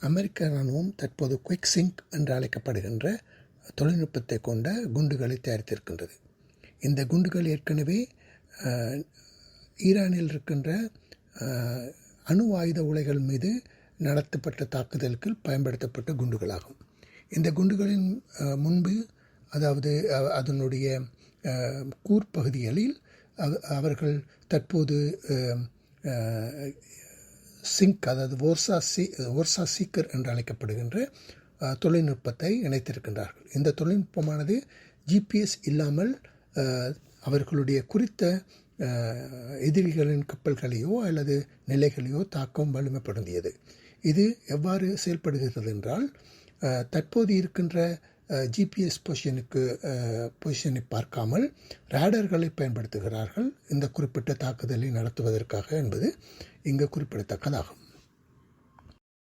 அமெரிக்க இராணுவம் தற்போது quick sink என்று அழைக்கப்படுகின்ற தொழில்நுட்பத்தை கொண்ட குண்டுகளை தயாரித்திருக்கின்றது. இந்த குண்டுகள் ஏற்கனவே ஈரானில் இருக்கின்ற அணு ஆயுத உலைகள் மீது நடத்தப்பட்ட தாக்குதலுக்கு பயன்படுத்தப்பட்ட குண்டுகளாகும். இந்த குண்டுகளின் முன்பு அதாவது அதனுடைய கூர்ப்பகுதிகளில் அவ- அவர்கள் தற்போது சிங்க் அதாவது ஓர்சா சி ஓர்சா சீக்கர் என்று அழைக்கப்படுகின்ற தொழில்நுட்பத்தை இணைத்திருக்கின்றார்கள். இந்த தொழில்நுட்பமானது ஜிபிஎஸ் இல்லாமல் அவர்களுடைய குறித்த எதிரிகளின் கப்பல்களையோ அல்லது நிலைகளையோ தாக்கம் வலிமைப்படுத்தியது. இது எவ்வாறு செயல்படுகிறது என்றால் தற்போது இருக்கின்ற ஜிபிஎஸ் பொசிஷனுக்கு பொசிஷனை பார்க்காமல் ரேடர்களை பயன்படுத்துகிறார்கள் இந்த குறிப்பிட்ட தாக்குதலை நடத்துவதற்காக என்பது இங்கு குறிப்பிடத்தக்கதாகும்.